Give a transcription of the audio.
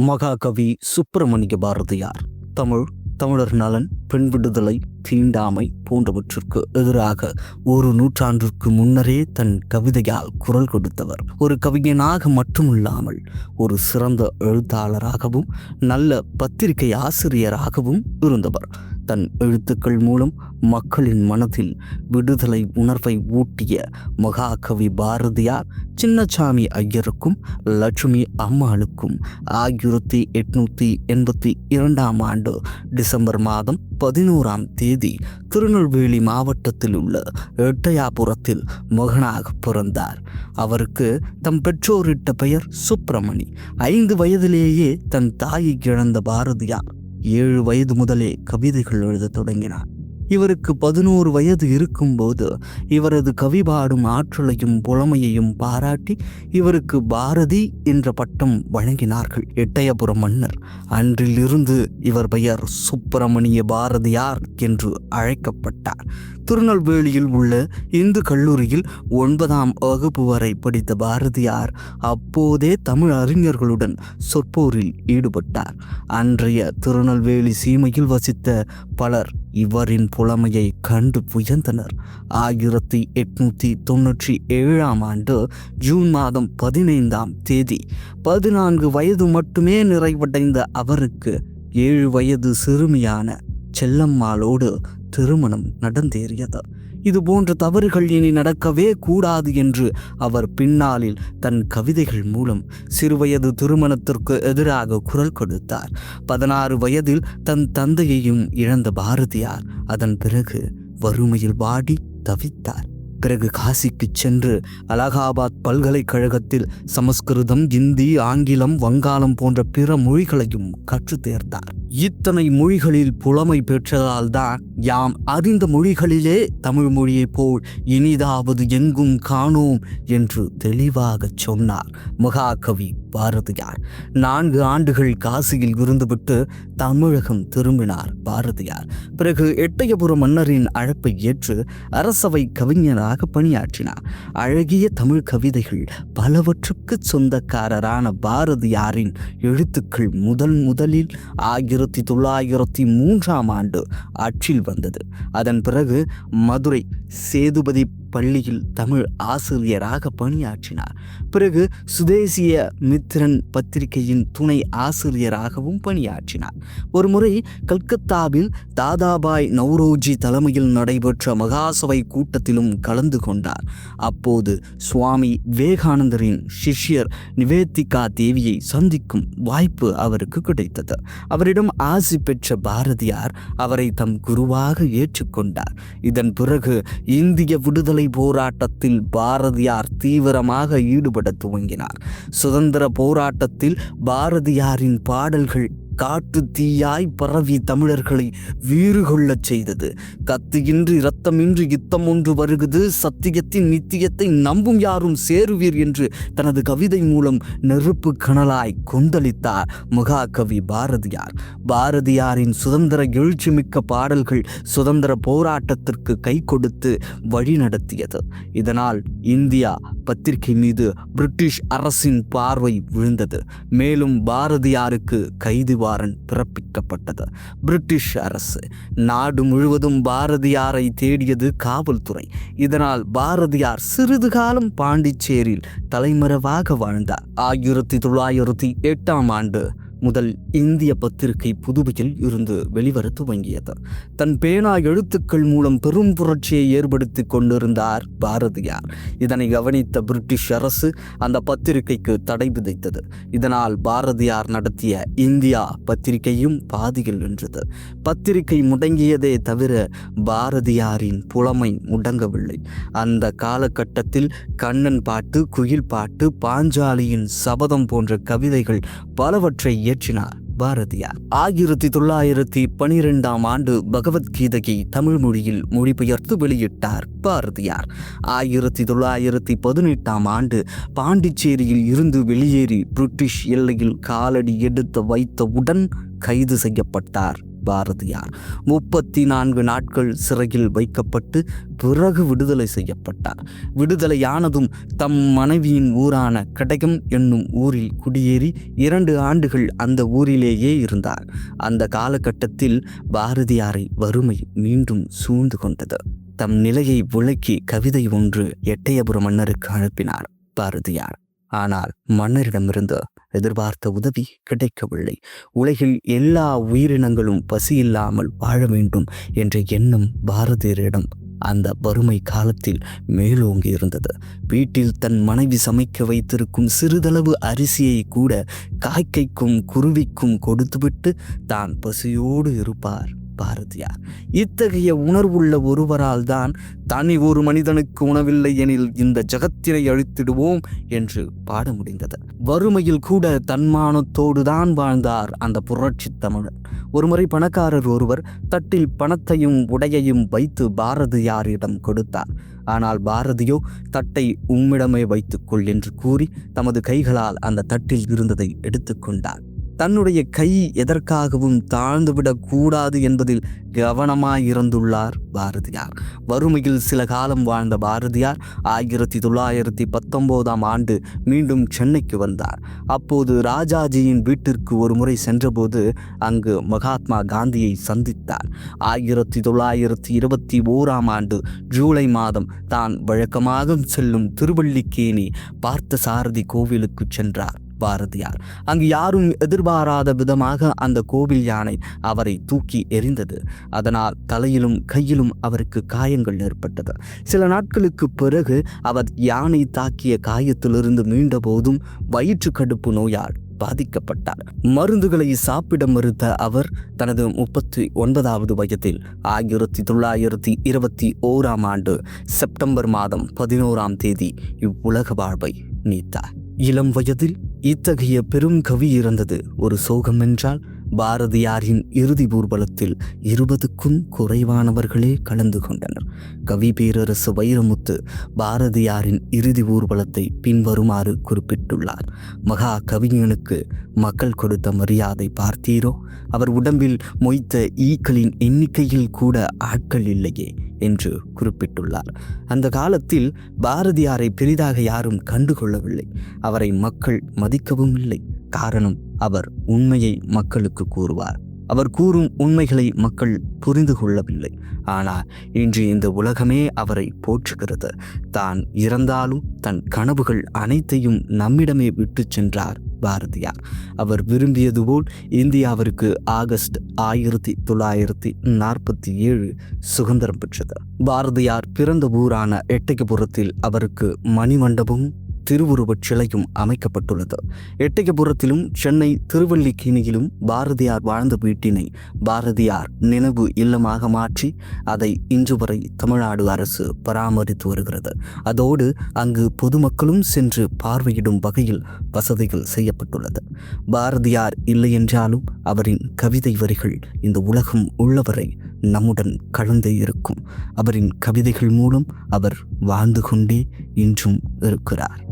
மகாகவி சுப்பிரமணிய பாரதியார். தமிழ் தமிழர் நலன் பெண் விடுதலை தீண்டாமை போன்றவற்றிற்கு எதிராக ஒரு நூற்றாண்டிற்கு முன்னரே தன் கவிதையால் குரல் கொடுத்தவர். ஒரு கவிஞனாக மட்டுமில்லாமல் ஒரு சிறந்த எழுத்தாளராகவும் நல்ல பத்திரிகை ஆசிரியராகவும் இருந்தவர். தன் எழுத்துக்கள் மூலம் மக்களின் மனதில் விடுதலை உணர்வை ஊட்டிய மகாகவி பாரதியார் சின்னசாமி ஐயருக்கும் லட்சுமி அம்மாளுக்கும் ஆயிரத்தி எட்நூத்தி எண்பத்தி இரண்டாம் ஆண்டு டிசம்பர் மாதம் பதினோராம் தேதி திருநெல்வேலி மாவட்டத்தில் உள்ள எட்டயாபுரத்தில் மகனாக பிறந்தார். அவருக்கு தம் பெற்றோரிட்ட பெயர் சுப்பிரமணி. ஐந்து வயதிலேயே தன் தாயை இழந்த பாரதியார் ஏழு வயது முதலே கவிதைகள் எழுத தொடங்கினார். இவருக்கு பதினோரு வயது இருக்கும்போது இவரது கவி பாடும் ஆற்றலையும் புலமையையும் பாராட்டி இவருக்கு பாரதி என்ற பட்டம் வழங்கினார்கள். எட்டயபுரம் மன்னர். அன்றிலிருந்து இவர் பெயர் சுப்பிரமணிய பாரதியார் என்று அழைக்கப்பட்டார். திருநெல்வேலியில் உள்ள இந்து கல்லூரியில் ஒன்பதாம் வகுப்பு வரை படித்த பாரதியார் அப்போதே தமிழ் அறிஞர்களுடன் சொற்போரில் ஈடுபட்டார். அன்றைய திருநெல்வேலி சீமையில் வசித்த பலர் இவரின் புலமையை கண்டு புயந்தனர். ஆயிரத்தி எட்நூத்தி தொன்னூற்றி ஏழாம் ஆண்டு ஜூன் மாதம் பதினைந்தாம் தேதி பதினான்கு வயது மட்டுமே நிறைவடைந்த அவருக்கு ஏழு வயது சிறுமியான செல்லம்மாளோடு திருமணம் நடந்தேறியது. இது போன்ற தவறுகள் இனி நடக்கவே கூடாது என்று அவர் பின்னாளில் தன் கவிதைகள் மூலம் சிறுவயது திருமணத்திற்கு எதிராக குரல் கொடுத்தார். பதினாறு வயதில் தன் தந்தையையும் இழந்த பாரதியார் அதன் பிறகு வறுமையில் வாடி தவித்தார். பிறகு காசிக்கு சென்று அலகாபாத் பல்கலைக்கழகத்தில் சமஸ்கிருதம் இந்தி ஆங்கிலம் வங்காளம் போன்ற பிற மொழிகளையும் கற்றுத் தேர்ந்தார் இத்தனை மொழிகளில் புலமை பெற்றதால்தான் யாம் அறிந்த மொழிகளிலே தமிழ் மொழியைப் போல் இனிதாவது எங்கும் காணோம் என்று தெளிவாகச் சொன்னார் மகாகவி. பாரதியார். நான்கு ஆண்டுகள் காசியில் இருந்துவிட்டு தமிழகம் திரும்பினார் பாரதியார். பிறகு எட்டயபுர மன்னரின் அழைப்பை ஏற்று அரசவை கவிஞராக பணியாற்றினார். அழகிய தமிழ் கவிதைகள் பலவற்றுக்கு சொந்தக்காரரான பாரதியாரின் எழுத்துக்கள் முதல் முதலில் ஆயிரத்தி தொள்ளாயிரத்தி மூன்றாம் ஆண்டு ஆட்சியில் வந்தது. அதன் பிறகு மதுரை சேதுபதி பள்ளியில் தமிழ் ஆசிரியராக பணியாற்றினார். பிறகு சுதேசிய மித்திரன் பத்திரிகையின் துணை ஆசிரியராகவும் பணியாற்றினார். ஒருமுறை கல்கத்தாவில் தாதாபாய் நவ்ரோஜி தலைமையில் நடைபெற்ற மகாசபை கூட்டத்திலும் கலந்து கொண்டார். அப்போது சுவாமி விவேகானந்தரின் சிஷ்யர் நிவேதிகா தேவியை சந்திக்கும் வாய்ப்பு அவருக்கு கிடைத்தது. அவரிடம் ஆசி பெற்ற பாரதியார் அவரை தம் குருவாக ஏற்றுக்கொண்டார். இதன் பிறகு இந்திய விடுதலை போராட்டத்தில் பாரதியார் தீவிரமாக ஈடுபட துவங்கினார். சுதந்திர போராட்டத்தில் பாரதியாரின் பாடல்கள் காட்டு தீயாய் பரவி தமிழர்களை வீறு கொள்ளச் செய்தது. கத்தியின்றி இரத்தமின்றி யுத்தம் ஒன்று வருகுது. சத்தியத்தின் நித்தியத்தை நம்பும் யாரும் சேருவீர் என்று தனது கவிதை மூலம் நெருப்பு கணலாய் கொந்தளித்தார் மகாகவி பாரதியார். பாரதியாரின் சுதந்திர எழுச்சிமிக்க பாடல்கள் சுதந்திர போராட்டத்திற்கு கை கொடுத்து வழி நடத்தியது. இதனால் இந்தியா பத்திரிகை மீது பிரிட்டிஷ் அரசின் பார்வை விழுந்தது. மேலும் பாரதியாருக்கு கைது வாரண்ட் பிறப்பிக்கப்பட்டது. பிரிட்டிஷ் அரசு நாடு முழுவதும் பாரதியாரை தேடியது காவல்துறை. இதனால் பாரதியார் சிறிது காலம் பாண்டிச்சேரியில் தலைமறைவாக வாழ்ந்தார். ஆயிரத்தி தொள்ளாயிரத்தி எட்டாம் ஆண்டு முதல் இந்திய பத்திரிகை புதுவையில் இருந்து வெளிவர துவங்கியது. தன் பேனா எழுத்துக்கள் மூலம் பெரும் புரட்சியை ஏற்படுத்தி கொண்டிருந்தார் பாரதியார். இதனை கவனித்த பிரிட்டிஷ் அரசு அந்த பத்திரிகைக்கு தடை விதித்தது. இதனால் பாரதியார் நடத்திய இந்தியா பத்திரிகையும் பாதியில் நின்றது. பத்திரிகை முடங்கியதே தவிர பாரதியாரின் புலமை முடங்கவில்லை. அந்த காலகட்டத்தில் கண்ணன் பாட்டு குயில் பாட்டு பாஞ்சாலியின் சபதம் போன்ற கவிதைகள் பலவற்றை இயற்றினார். பாரதியார். ஆயிரத்தி தொள்ளாயிரத்தி பனிரெண்டாம் ஆண்டு பகவத்கீதையை தமிழ் மொழியில் மொழிபெயர்த்து வெளியிட்டார் பாரதியார். ஆயிரத்தி தொள்ளாயிரத்தி பதினெட்டாம் ஆண்டு பாண்டிச்சேரியில் இருந்து வெளியேறி பிரிட்டிஷ் எல்லையில் காலடி எடுத்து வைத்தவுடன் கைது செய்யப்பட்டார். பாரதியார். முப்பத்தி நான்கு நாட்கள் சிறையில் வைக்கப்பட்டு பிறகு விடுதலை செய்யப்பட்டார். விடுதலையானதும் தம் மனைவியின் ஊரான கடகம் என்னும் ஊரில் குடியேறி இரண்டு ஆண்டுகள் அந்த ஊரிலேயே இருந்தார். அந்த காலகட்டத்தில் பாரதியாரை வறுமை மீண்டும் சூழ்ந்து கொண்டது. தம் நிலையை விளக்கி கவிதை ஒன்று எட்டயபுர மன்னருக்கு அனுப்பினார் பாரதியார். ஆனால் மன்னரிடமிருந்து எதிர்பார்த்த உதவி கிடைக்கவில்லை. உலகில் எல்லா உயிரினங்களும் பசியில்லாமல் வாழ வேண்டும் என்ற எண்ணம் பாரதியரிடம் அந்த வறுமை காலத்தில் மேலோங்கி இருந்தது. வீட்டில் தன் மனைவி சமைக்க வைத்திருக்கும் சிறிதளவு அரிசியை கூட காய்கைக்கும் குருவிக்கும் கொடுத்துவிட்டு தான் பசியோடு இருப்பார். பாரதியார் இத்தகைய உணர்வுள்ள ஒருவரால் தான் தனி ஒரு மனிதனுக்கு உணவில்லை எனில் இந்த ஜகத்தினை அழித்திடுவோம் என்று பாட முடிந்தது. வறுமையில் கூட தன்மானத்தோடு தான் வாழ்ந்தார் அந்த புரட்சி தமிழன் ஒருமுறை பணக்காரர் ஒருவர் தட்டில் பணத்தையும் உடையையும் வைத்து பாரதியாரிடம் கொடுத்தார். ஆனால் பாரதியோ தட்டை உம்மிடமே வைத்துக்கொள் என்று கூறி தமது கைகளால் அந்த தட்டில் இருந்ததை எடுத்துக்கொண்டார் தன்னுடைய கை எதற்காகவும் தாழ்ந்துவிடக் கூடாது என்பதில் கவனமாயிருந்துள்ளார் பாரதியார். வறுமையில் சில காலம் வாழ்ந்த பாரதியார் ஆயிரத்தி தொள்ளாயிரத்தி பத்தொன்பதாம் ஆண்டு மீண்டும் சென்னைக்கு வந்தார். அப்போது ராஜாஜியின் வீட்டிற்கு ஒரு முறை சென்றபோது அங்கு மகாத்மா காந்தியை சந்தித்தார். ஆயிரத்தி தொள்ளாயிரத்தி இருபத்தி ஓராம் ஆண்டு ஜூலை மாதம் தான் வழக்கமாக செல்லும் திருவள்ளிக்கேணி பார்த்த சாரதி கோவிலுக்கு சென்றார். பாரதியார் அங்கு யாரும் எதிர்பாராத விதமாக அந்த கோவில் யானை அவரை தூக்கி எறிந்தது. அதனால் தலையிலும் கையிலும் அவருக்கு காயங்கள் ஏற்பட்டது. சில நாட்களுக்கு பிறகு அவர் யானை தாக்கிய காயத்திலிருந்து மீண்ட போதும் வயிற்று கடுப்பு நோயால் பாதிக்கப்பட்டார். மருந்துகளை சாப்பிட மறுத்த அவர் தனது முப்பத்தி ஒன்பதாவது வயதில் ஆயிரத்தி தொள்ளாயிரத்தி இருபத்தி ஓராம் ஆண்டு செப்டம்பர் மாதம் பதினோராம் தேதி இவ்வுலக வாழ்வை நீத்தார். இளம் வயதில் இத்தகைய பெரும் கவி இறந்தது. ஒரு சோகம் என்றால் பாரதியாரின் இறுதி ஊர்வலத்தில் இருபதுக்கும் குறைவானவர்களே கலந்து கொண்டனர். கவி பேரரசு வைரமுத்து பாரதியாரின் இறுதி ஊர்வலத்தை பின்வருமாறு குறிப்பிட்டுள்ளார். மகா கவிஞனுக்கு மக்கள் கொடுத்த மரியாதை பார்த்தீரோ? அவர் உடம்பில் மொய்த்த ஈக்களின் எண்ணிக்கையில் கூட ஆட்கள் இல்லையே. என்று குறிப்பிட்டுள்ளார். அந்த காலத்தில் பாரதியாரை பெரிதாக யாரும் கண்டுகொள்ளவில்லை. அவரை மக்கள் மதிக்கவும் இல்லை. காரணம் அவர் உண்மையை மக்களுக்கு கூறுவார். அவர் கூறும் உண்மைகளை மக்கள் புரிந்து கொள்ளவில்லை. ஆனால் இன்று இந்த உலகமே அவரை போற்றுகிறது. தான் இறந்தாலும் தன் கனவுகள் அனைத்தையும் நம்மிடமே விட்டு சென்றார். பாரதியார். அவர் விரும்பியது போல் இந்தியாவிற்கு ஆகஸ்ட் ஆயிரத்தி தொள்ளாயிரத்தி நாற்பத்தி ஏழு சுதந்திரம் பெற்றது. பாரதியார் பிறந்த ஊரான எட்டயபுரத்தில் அவருக்கு மணிமண்டபம் திருவுருவச் சிலையும் அமைக்கப்பட்டுள்ளது. எட்டயபுரத்திலும் சென்னை திருவல்லிக்கிணியிலும் பாரதியார் வாழ்ந்த வீட்டினை பாரதியார் நினைவு இல்லமாக மாற்றி அதை இன்று வரை தமிழ்நாடு அரசு பராமரித்து வருகிறது. அதோடு அங்கு பொதுமக்களும் சென்று பார்வையிடும் வகையில் வசதிகள் செய்யப்பட்டுள்ளது. பாரதியார் இல்லை என்றாலும் அவரின் கவிதை வரிகள் இந்த உலகம் உள்ளவரை நம்முடன் கலந்தே இருக்கும். அவரின் கவிதைகள் மூலம் அவர் வாழ்ந்து கொண்டே இன்றும் இருக்கிறார்.